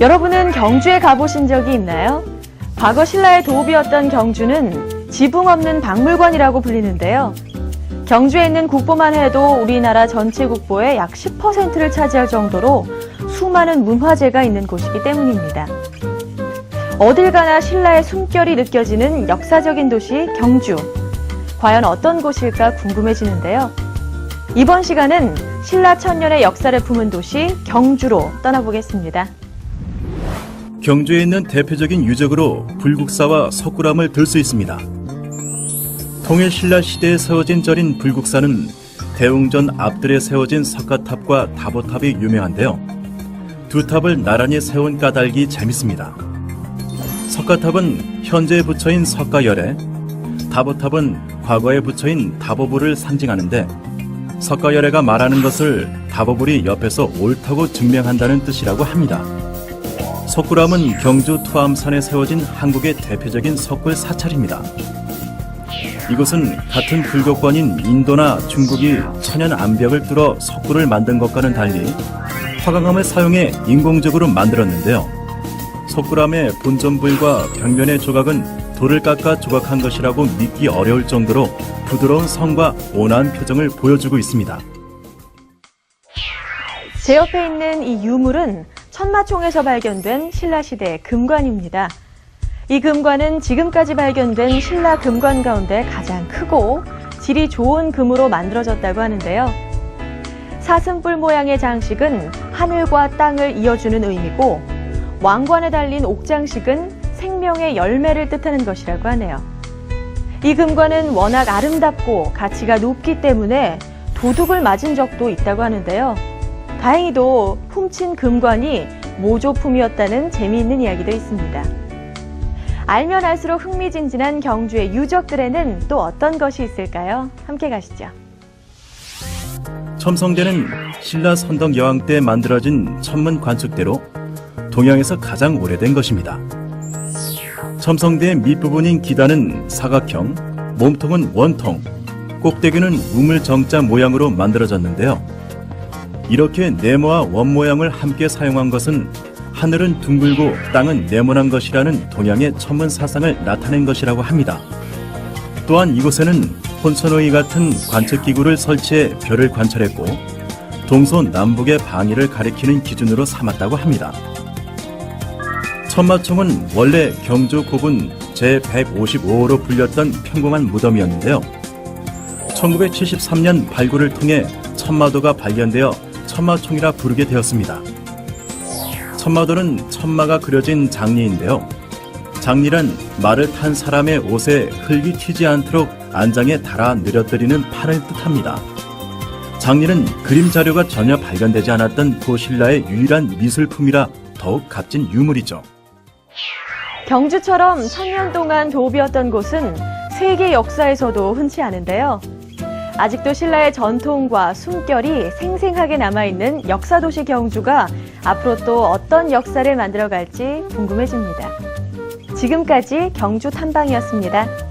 여러분은 경주에 가보신 적이 있나요? 과거 신라의 도읍이었던 경주는 지붕 없는 박물관이라고 불리는데요. 경주에 있는 국보만 해도 우리나라 전체 국보의 약 10%를 차지할 정도로 수많은 문화재가 있는 곳이기 때문입니다. 어딜 가나 신라의 숨결이 느껴지는 역사적인 도시 경주. 과연 어떤 곳일까 궁금해지는데요. 이번 시간은 신라 천년의 역사를 품은 도시 경주로 떠나보겠습니다. 경주에 있는 대표적인 유적으로 불국사와 석굴암을 들 수 있습니다. 통일 신라 시대에 세워진 절인 불국사는 대웅전 앞들에 세워진 석가탑과 다보탑이 유명한데요. 두 탑을 나란히 세운 까닭이 재밌습니다. 석가탑은 현재에 부처인 석가열에, 다보탑은 과거에 부처인 다보부를 상징하는데 석가열애가 말하는 것을 다보불이 옆에서 옳다고 증명한다는 뜻이라고 합니다. 석굴암은 경주 투암산에 세워진 한국의 대표적인 석굴 사찰입니다. 이곳은 같은 불교권인 인도나 중국이 천연 암벽을 뚫어 석굴을 만든 것과는 달리 화강암을 사용해 인공적으로 만들었는데요. 석굴암의 본전부일과 벽면의 조각은 돌을 깎아 조각한 것이라고 믿기 어려울 정도로 부드러운 성과 온화한 표정을 보여주고 있습니다. 제 옆에 있는 이 유물은 천마총에서 발견된 신라시대 금관입니다. 이 금관은 지금까지 발견된 신라 금관 가운데 가장 크고 질이 좋은 금으로 만들어졌다고 하는데요. 사슴뿔 모양의 장식은 하늘과 땅을 이어주는 의미고 왕관에 달린 옥장식은 생명의 열매를 뜻하는 것이라고 하네요. 이 금관은 워낙 아름답고 가치가 높기 때문에 도둑을 맞은 적도 있다고 하는데요. 다행히도 훔친 금관이 모조품이었다는 재미있는 이야기도 있습니다. 알면 알수록 흥미진진한 경주의 유적들에는 또 어떤 것이 있을까요? 함께 가시죠. 첨성대는 신라 선덕 여왕 때 만들어진 천문 관측대로 동양에서 가장 오래된 것입니다. 첨성대의 밑부분인 기단은 사각형, 몸통은 원통, 꼭대기는 우물정자 모양으로 만들어졌는데요. 이렇게 네모와 원 모양을 함께 사용한 것은 하늘은 둥글고 땅은 네모난 것이라는 동양의 천문 사상을 나타낸 것이라고 합니다. 또한 이곳에는 혼천호의 같은 관측 기구를 설치해 별을 관찰했고 동서 남북의 방위를 가리키는 기준으로 삼았다고 합니다. 천마총은 원래 경주 고군 제155호로 불렸던 평범한 무덤이었는데요. 1973년 발굴을 통해 천마도가 발견되어 천마총이라 부르게 되었습니다. 천마도는 천마가 그려진 장리인데요. 장리란 말을 탄 사람의 옷에 흙이 튀지 않도록 안장에 달아 느려뜨리는 판을 뜻합니다. 장리는 그림 자료가 전혀 발견되지 않았던 고신라의 유일한 미술품이라 더욱 값진 유물이죠. 경주처럼 천년 동안 도읍이었던 곳은 세계 역사에서도 흔치 않은데요. 아직도 신라의 전통과 숨결이 생생하게 남아있는 역사도시 경주가 앞으로 또 어떤 역사를 만들어갈지 궁금해집니다. 지금까지 경주 탐방이었습니다.